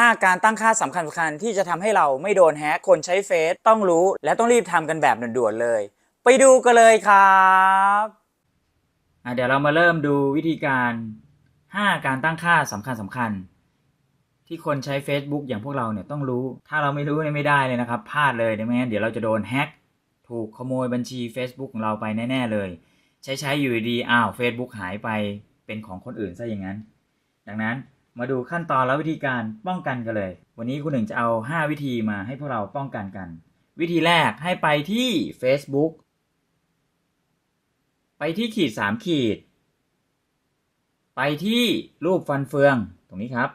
5 การตั้งค่าสำคัญสำคัญที่จะทำให้เราไม่โดนแฮกคนใช้เฟซต้องรู้และต้องรีบทำกันแบบด่วนๆเลย ไปดูกันเลยครับเดี๋ยวเรามาเริ่มดูวิธีการ 5 การตั้งค่าสำคัญสำคัญ ที่คนใช้ Facebook อย่างพวกเราเนี่ยต้องรู้ ถ้าเราไม่รู้เนี่ยไม่ได้เลยนะครับพลาดเลยไม่งั้นเดี๋ยวเราจะโดนแฮกถูกขโมยบัญชี Facebook ของเราไปแน่ ๆ เลย ใช้ใช้อยู่ดีอ้าว Facebook หายไปเป็นของคนอื่นซะอย่างนั้น ดังนั้น มาดูขั้นตอนและวิธีการป้องกันกันเลย วันนี้คุณหนึ่งจะเอา 5 วิธีมาให้พวกเราป้องกันกัน วิธีแรกให้ไปที่ Facebook ไปที่ขีด 3 ขีด ไปที่รูปฟันเฟืองตรงนี้ครับ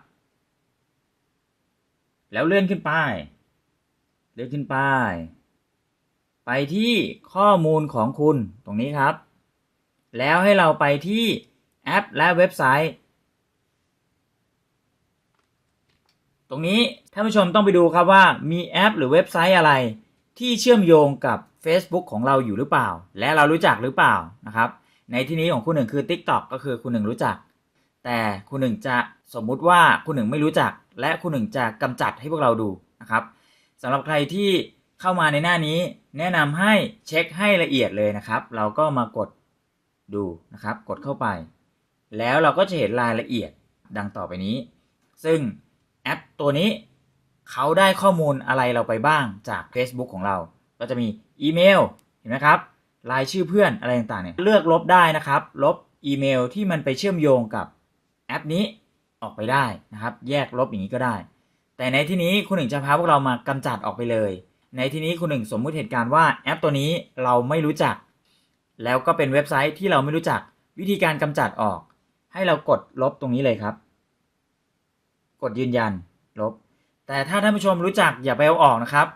แล้วเลื่อนขึ้นไป เลื่อนขึ้นไป ไปที่ข้อมูลของคุณตรงนี้ครับ แล้วให้เราไปที่แอปและเว็บไซต์ ตรงนี้ท่านผู้ชมต้องไปดูครับว่ามีแอปหรือเว็บไซต์อะไร ที่เชื่อมโยงกับ Facebook ของเราอยู่หรือเปล่า และเรารู้จักหรือเปล่านะครับในที่นี้ของคุณหนึ่งคือ TikTok ก็คือคุณหนึ่งรู้จัก แต่คุณหนึ่งจะสมมุติว่าคุณหนึ่งไม่รู้จัก และคุณหนึ่งจะกำจัดให้พวกเราดูนะครับสำหรับใครที่เข้ามาในหน้านี้แนะนำให้เช็คให้ละเอียดเลยนะครับ เราก็มากดดูนะครับ กดเข้าไป แล้วเราก็จะเห็นรายละเอียดดังต่อไปนี้ ซึ่ง แอปตัวนี้เขาได้ข้อมูลอะไรเราไปบ้างจาก Facebook ของเรา ก็จะมีอีเมลเห็นไหมครับรายชื่อเพื่อนอะไรต่างๆเนี่ยเลือกลบได้นะครับ ลบอีเมลที่มันไปเชื่อมโยงกับแอปนี้ออกไปได้นะครับ แยกลบอย่างนี้ก็ได้ แต่ในที่นี้คุณหนึ่งจะพาพวกเรามากำจัดออกไปเลย ในที่นี้คุณหนึ่งสมมุติเหตุการณ์ว่าแอปตัวนี้เราไม่รู้จัก แล้วก็เป็นเว็บไซต์ที่เราไม่รู้จักวิธีการกำจัดออก ให้เรากดลบตรงนี้เลยครับ กดยืนยันลบ แต่ถ้าท่านผู้ชมรู้จักอย่าไปเอาออกนะครับ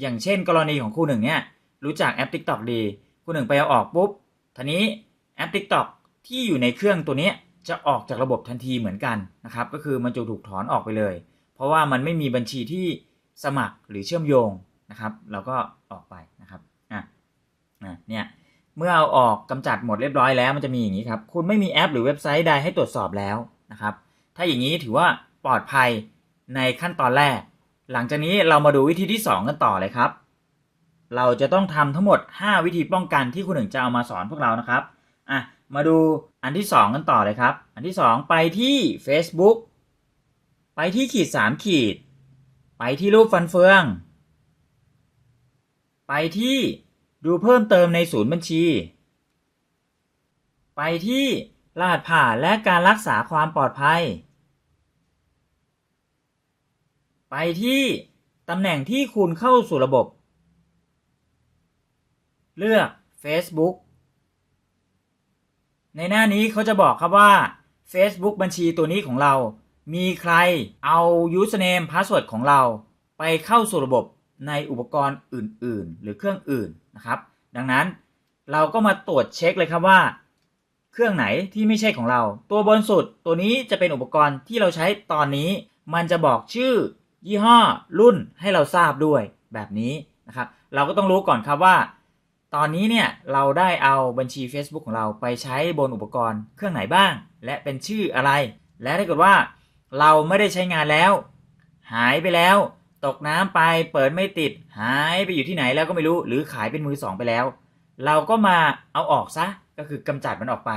อย่างเช่นกรณีของครูหนึ่งเนี่ยรู้จักแอป TikTok ดีครูหนึ่งไปเอาออกปุ๊บทีนี้แอป TikTok ที่อยู่ในเครื่องตัวนี้จะออกจากระบบทันทีเหมือนกันนะครับ ก็คือมันจะถูกถอนออกไปเลย เพราะว่ามันไม่มีบัญชีที่สมัครหรือเชื่อมโยงนะครับเราก็ออกไปนะครับอะอะเนี่ยเมื่อเอาออกกำจัดหมดเรียบร้อยแล้วมันจะมีอย่างนี้ครับ คุณไม่มีแอปหรือเว็บไซต์ใดให้ตรวจสอบแล้วนะครับ ถ้าอย่างนี้ถือว่า ปลอดภัยในขั้นตอนแรก หลังจากนี้เรามาดูวิธีที่ 2 กันต่อเลยครับ เราจะต้องทำทั้งหมด 5 วิธีป้องกันที่คุณหนึ่งจะเอามาสอนพวกเรานะครับอะมาดูอันที่ 2 กันต่อเลยครับ อันที่ 2 ไปที่ Facebook ไปที่ขีด 3 ขีด ไปที่รูปฟันเฟือง ไปที่ดูเพิ่มเติมในศูนย์บัญชี ไปที่รหัสผ่านและการรักษาความปลอดภัย ไปที่ตำแหน่งที่คุณเข้าสู่ระบบ เลือก Facebook ในหน้านี้เขาจะบอกครับว่า Facebook บัญชีตัวนี้ของเรา มีใครเอา username password ของเรา ไปเข้าสู่ระบบในอุปกรณ์อื่น ๆ หรือเครื่องอื่นนะครับ ดังนั้นเราก็มาตรวจเช็คเลยครับว่า เครื่องไหนที่ไม่ใช่ของเรา ตัวบนสุดตัวนี้จะเป็นอุปกรณ์ที่เราใช้ตอนนี้ มันจะบอกชื่อ ยี่ห้อรุ่นให้เราทราบด้วยแบบนี้นะครับ เราก็ต้องรู้ก่อนครับว่า ตอนนี้เนี่ยเราได้เอาบัญชี Facebook ของเราไปใช้บนอุปกรณ์เครื่องไหนบ้าง และเป็นชื่ออะไร และถ้าเกิดว่าเราไม่ได้ใช้งานแล้ว หายไปแล้ว ตกน้ำไปเปิดไม่ติด หายไปอยู่ที่ไหนแล้วก็ไม่รู้ หรือขายเป็นมือสองไปแล้ว เราก็มาเอาออกซะก็คือกำจัดมันออกไป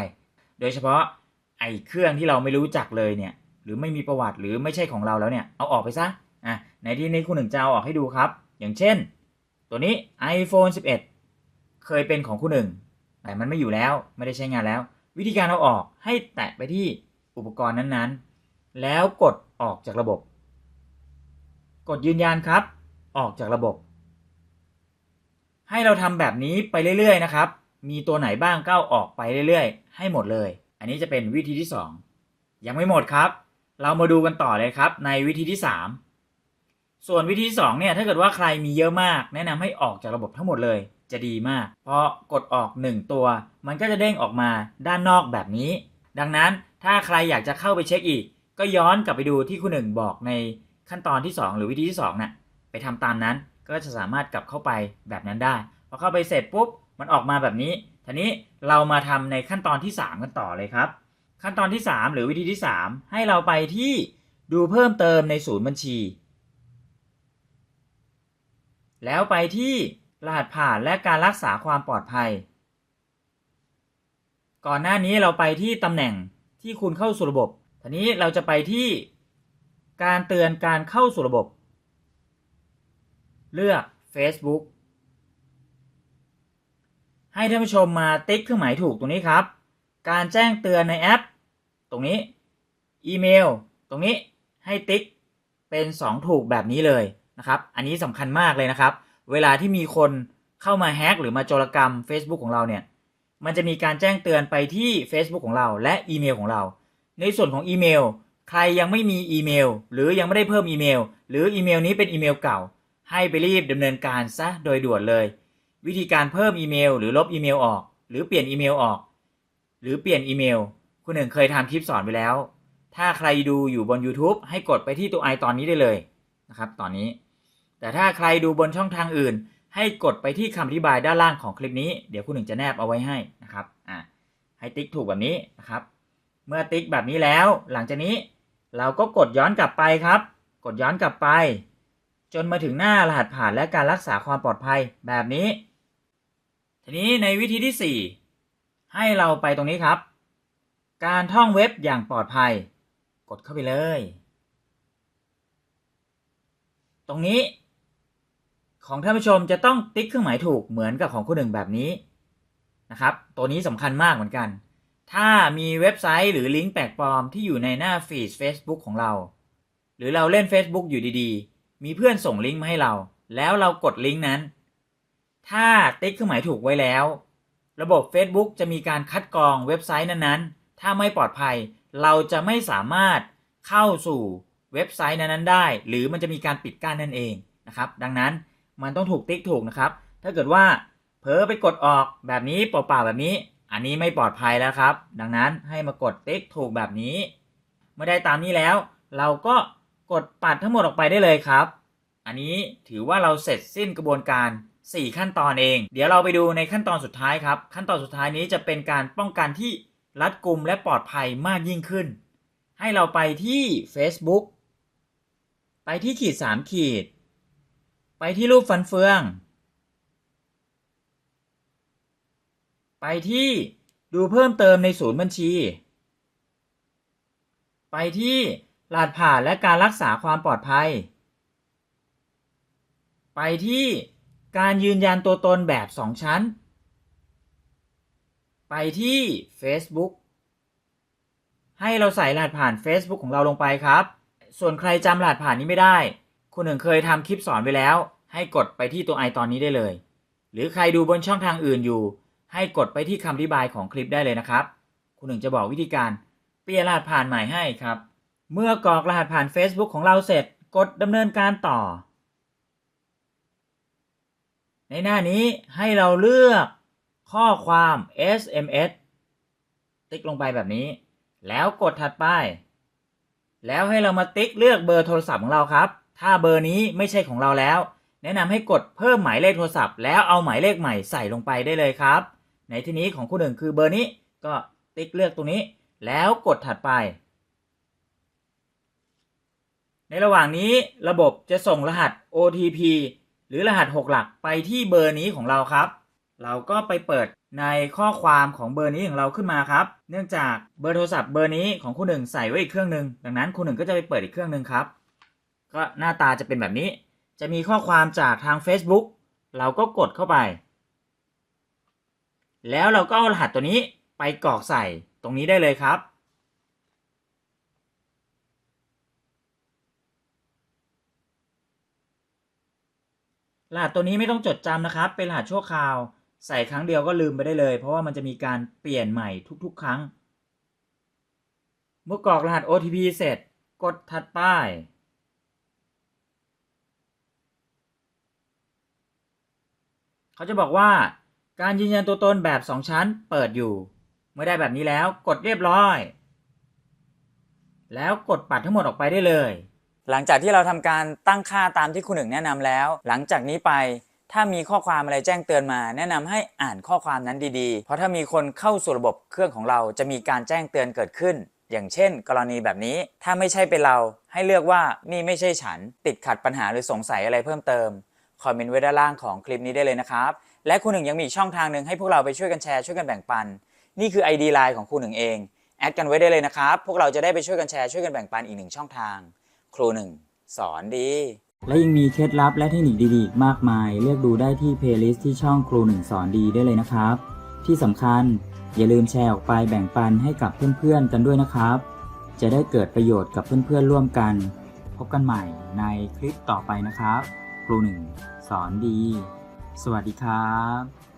โดยเฉพาะไอ้เครื่องที่เราไม่รู้จักเลยเนี่ยหรือไม่มีประวัติหรือไม่ใช่ของเราแล้วเนี่ยเอาออกไปซะ อะในที่นี้คุณหนึ่งจะเอาออกให้ดูครับ อย่างเช่น ตัวนี้ iPhone 11 เคยเป็นของคุณหนึ่งแต่มันไม่อยู่แล้วไม่ได้ใช้งานแล้ว วิธีการเอาออกให้แตะไปที่อุปกรณ์นั้นๆ แล้วกดออกจากระบบ กดยืนยันครับ ออกจากระบบ ให้เราทำแบบนี้ไปเรื่อยๆนะครับ มีตัวไหนบ้างก็เอาออกไปเรื่อยๆ ให้หมดเลย อันนี้จะเป็นวิธีที่ 2 ยังไม่หมดครับ เรามาดูกันต่อเลยครับในวิธีที่ 3 ส่วนวิธี2เนี่ยถ้าเกิดว่าใครมีเยอะมาก แนะนำให้ออกจากระบบทั้งหมดเลย จะดีมาก เพราะกดออก 1 ตัว มันก็จะเด้งออกมาด้านนอกแบบนี้ ดังนั้นถ้าใครอยากจะเข้าไปเช็คอีก ก็ย้อนกลับไปดูที่คุณหนึ่งบอกในขั้นตอนที่ 2 หรือวิธีที่2น่ะไปทำตามนั้นก็จะสามารถกลับเข้าไปแบบนั้นได้พอเข้าไปเสร็จปุ๊บมันออกมาแบบนี้ทีนี้เรามาทำในขั้นตอนที่ 3 กันต่อเลยครับ ขั้นตอนที่ 3 หรือวิธีที่ 3 ให้เราไปที่ดูเพิ่มเติมในศูนย์บัญชี แล้วไปที่รหัสผ่านและการรักษาความปลอดภัย ก่อนหน้านี้เราไปที่ตำแหน่งที่คุณเข้าสู่ระบบทีนี้เราจะไปที่การเตือนการเข้าสู่ระบบ เลือก Facebook ให้ท่านผู้ชมมาติ๊กเครื่องหมายถูกตรงนี้ครับ การแจ้งเตือนในแอป ตรงนี้ อีเมล ตรงนี้ให้ติ๊กเป็น 2 ถูกแบบนี้เลย นะครับ อันนี้สำคัญมากเลยนะครับ เวลาที่มีคนเข้ามาแฮ็กหรือมาโจรกรรม Facebook ของเราเนี่ย มันจะมีการแจ้งเตือนไปที่ Facebook ของเรา และอีเมลของเรา ในส่วนของอีเมล ใครยังไม่มีอีเมล หรือยังไม่ได้เพิ่มอีเมล หรืออีเมลนี้เป็นอีเมลเก่า ให้ไปรีบดำเนินการซะโดยด่วนเลย วิธีการเพิ่มอีเมล หรือลบอีเมลออก หรือเปลี่ยนอีเมลออก หรือเปลี่ยนอีเมล คุณหนึ่งเคยทำคลิปสอนไปแล้ว ถ้าใครดูอยู่บน YouTube ให้กดไปที่ตัวไอตอนนี้ได้เลยนะครับ ตอนนี้ แต่ถ้าใครดูบนช่องทางอื่น ให้กดไปที่คำอธิบายด้านล่างของคลิปนี้ เดี๋ยวคุณหนึ่งจะแนบเอาไว้ให้นะครับอะให้ติ๊กถูกแบบนี้นะครับ เมื่อติ๊กแบบนี้แล้ว หลังจากนี้เราก็กดย้อนกลับไปครับ กดย้อนกลับไป จนมาถึงหน้ารหัสผ่านและการรักษาความปลอดภัยแบบนี้ ทีนี้ในวิธีที่ 4 ให้เราไปตรงนี้ครับ การท่องเว็บอย่างปลอดภัย กดเข้าไปเลย ตรงนี้ ของท่านผู้ชมจะต้องติ๊กเครื่องหมายถูกเหมือนกับของคนหนึ่งแบบนี้นะครับ ตัวนี้สำคัญมากเหมือนกัน ถ้ามีเว็บไซต์หรือลิงก์แปลกปลอมที่อยู่ในหน้าฟีด Facebook ของเรา หรือเราเล่น Facebook อยู่ดีๆ มีเพื่อนส่งลิงก์มาให้เรา แล้วเรากดลิงก์นั้น ถ้าติ๊กเครื่องหมายถูกไว้แล้ว ระบบ Facebook จะมีการคัดกรองเว็บไซต์นั้นๆ ถ้าไม่ปลอดภัยเราจะไม่สามารถเข้าสู่เว็บไซต์นั้นๆได้ หรือมันจะมีการปิดกั้นนั่นเองนะครับ ดังนั้น มันต้องถูกติ๊กถูกนะครับ ถ้าเกิดว่าเผลอไปกดออกแบบนี้เปล่าๆแบบนี้ อันนี้ไม่ปลอดภัยแล้วครับ ดังนั้นให้มากดติ๊กถูกแบบนี้เมื่อได้ตามนี้แล้ว เราก็กดปัดทั้งหมดออกไปได้เลยครับ อันนี้ถือว่าเราเสร็จสิ้นกระบวนการ 4 ขั้นตอนเอง เดี๋ยวเราไปดูในขั้นตอนสุดท้ายครับ ขั้นตอนสุดท้ายนี้จะเป็นการป้องกันที่รัดกุมและปลอดภัยมากยิ่งขึ้น ให้เราไปที่ Facebook ไปที่ขีด 3 ขีด ไปที่รูปฟันเฟือง ไปที่ดูเพิ่มเติมในศูนย์บัญชี ไปที่รหัสผ่านและการรักษาความปลอดภัย ไปที่การยืนยันตัวตนแบบ 2 ชั้น ไปที่ Facebook ให้เราใส่รหัสผ่าน Facebook ของเราลงไปครับ ส่วนใครจำรหัสผ่านนี้ไม่ได้ คุณหนึ่งเคยทำคลิปสอนไปแล้ว ให้กดไปที่ตัวไอตอนนี้ได้เลย หรือใครดูบนช่องทางอื่นอยู่ ให้กดไปที่คำอธิบายของคลิปได้เลยนะครับ คุณหนึ่งจะบอกวิธีการเปลี่ยนรหัสผ่านใหม่ให้ครับ เมื่อกรอกรหัสผ่าน Facebook ของเราเสร็จกดดำเนินการต่อ ในหน้านี้ให้เราเลือกข้อความ SMS ติ๊กลงไปแบบนี้ แล้วกดถัดไป แล้วให้เรามาติ๊กเลือกเบอร์โทรศัพท์ของเราครับ ถ้าเบอร์นี้ไม่ใช่ของเราแล้ว แนะนำให้กดเพิ่มหมายเลขโทรศัพท์ แล้วเอาหมายเลขใหม่ใส่ลงไปได้เลยครับ ในที่นี้ของคุณหนึ่งคือเบอร์นี้ก็ติ๊กเลือกตรงนี้ แล้วกดถัดไป ในระหว่างนี้ระบบจะส่งรหัส OTP หรือรหัส 6 หลักไปที่เบอร์นี้ของเราครับ เราก็ไปเปิดในข้อความของเบอร์นี้ของเราขึ้นมาครับ เนื่องจากเบอร์โทรศัพท์เบอร์นี้ของคุณหนึ่งใส่ไว้อีกเครื่องหนึ่งดังนั้นคุณหนึ่งก็จะไปเปิดอีกเครื่องหนึ่งครับ ก็หน้าตาจะเป็นแบบนี้ จะมีข้อความจากทาง Facebook เราก็กดเข้าไป แล้วเราก็เอารหัสตัวนี้ไปกรอกใส่ตรงนี้ได้เลยครับ รหัสตัวนี้ไม่ต้องจดจำนะครับ เป็นรหัสชั่วคราว ใส่ครั้งเดียวก็ลืมไปได้เลย เพราะว่ามันจะมีการเปลี่ยนใหม่ทุก ๆ ครั้ง เมื่อกรอกรหัส OTP เสร็จ กดถัดไป เขาจะบอกว่าการยืนยันตัวตนแบบ 2 ชั้นเปิดอยู่ เมื่อได้แบบนี้แล้วกดเรียบร้อย แล้วกดปัดทั้งหมดออกไปได้เลย หลังจากที่เราทำการตั้งค่าตามที่คุณหนึ่งแนะนำแล้ว หลังจากนี้ไปถ้ามีข้อความอะไรแจ้งเตือนมา แนะนำให้อ่านข้อความนั้นดีๆ เพราะถ้ามีคนเข้าสู่ระบบเครื่องของเราจะมีการแจ้งเตือนเกิดขึ้นอย่างเช่น กรณีแบบนี้ถ้าไม่ใช่เป็นเราให้เลือกว่านี่ไม่ใช่ฉัน ติดขัดปัญหาหรือสงสัยอะไรเพิ่มเติม คอมเมนต์ไว้ด้านล่างของคลิปนี้ได้เลยนะครับ และคุณหนึ่งยังมีอีกช่องทางหนึ่งให้พวกเราไปช่วยกันแชร์ช่วยกันแบ่งปัน นี่คือ ID Line ของครูหนึ่งเองแอดกันไว้ได้เลยนะครับ พวกเราจะได้ไปช่วยกันแชร์ช่วยกันแบ่งปันอีกหนึ่งช่องทาง ครูหนึ่งสอนดี และยังมีเคล็ดลับและเทคนิคดีๆอีกมากมาย เลือกดูได้ที่เพลย์ลิสต์ที่ช่องครูหนึ่งสอนดีได้เลยนะครับ ที่สำคัญอย่าลืมแชร์ออกไปแบ่งปันให้กับเพื่อนๆกันด้วยนะครับ จะได้เกิดประโยชน์กับเพื่อนๆร่วมกัน พบกันใหม่ในคลิปต่อไปนะครับ ครูหนึ่ง สอนดี สวัสดีครับ